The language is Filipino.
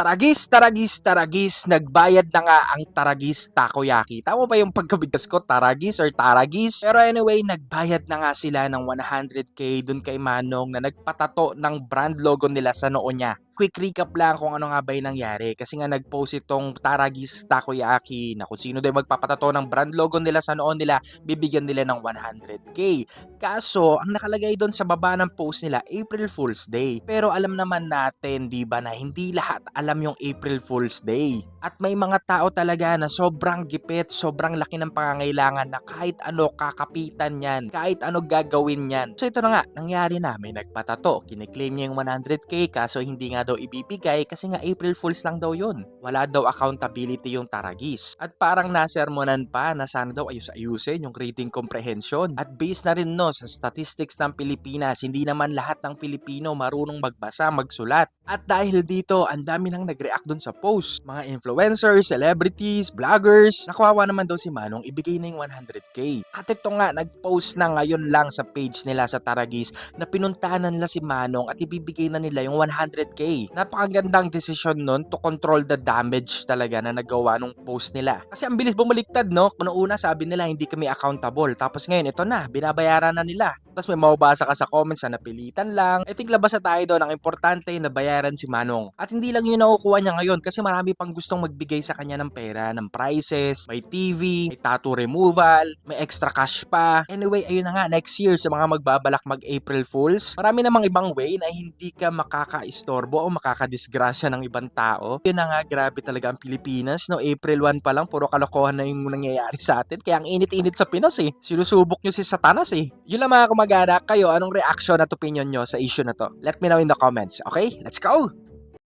Taragis, taragis, taragis, nagbayad na nga ang taragis takoyaki. Tama ba yung pagkabigkas ko, taragis or taragis? Pero anyway, nagbayad na nga sila ng 100k dun kay Manong na nagpatato ng brand logo nila sa noo niya. Quick recap lang kung ano nga ba yung nangyari. Kasi nga nag-post itong Taragis Takoyaki na kung sino daw magpapatato ng brand logo nila sa noo nila, bibigyan nila ng 100k. Kaso, ang nakalagay doon sa baba ng post nila, April Fool's Day. Pero alam naman natin, di ba, na hindi lahat alam yung April Fool's Day. At may mga tao talaga na sobrang gipit, sobrang laki ng pangangailangan na kahit ano kakapitan yan, kahit ano gagawin yan. So ito na nga, nangyari na, may nagpatato. Kiniklaim niya yung 100k kaso hindi nga daw ibibigay kasi nga April Fools lang daw yun. Wala daw accountability yung Taragis. At parang nasermonan pa na sana daw ayus-ayusin yung reading comprehension. At based na rin no sa statistics ng Pilipinas, hindi naman lahat ng Pilipino marunong magbasa, magsulat. At dahil dito, ang dami nang nag-react dun sa post. Mga influencers, celebrities, vloggers. Nakawawa naman daw si Manong, ibigay na yung 100k. At ito nga, nag-post na ngayon lang sa page nila sa Taragis na pinuntahan nila si Manong at ibibigay na nila yung 100k. Napakagandang desisyon nun to control the damage talaga na nagawa nung post nila. Kasi ang bilis bumaliktad, no? Kung una sabi nila hindi kami accountable. Tapos ngayon, ito na, binabayaran na nila. Tapos may mababasa ka sa comments na napilitan lang. I think labas na tayo doon. Ang importante na bayaran si Manong. At hindi lang yun nakukuha niya ngayon kasi marami pang gustong magbigay sa kanya ng pera, ng prizes, may TV, may tattoo removal, may extra cash pa. Anyway, ayun na nga, next year sa mga magbabalak mag April Fools, marami namang ibang way na hindi ka makaka-istorbo o makakadisgrasya ng ibang tao. Yun na nga, grabe talaga ang Pilipinas. No, April 1 pa lang, puro kalokohan na yung nangyayari sa atin. Kaya ang init-init sa Pinas eh. Sinusubok nyo si Satanas eh. Yun lang mga kumagana, kayo, anong reaction at opinion nyo sa issue na to? Let me know in the comments, okay? Let's go!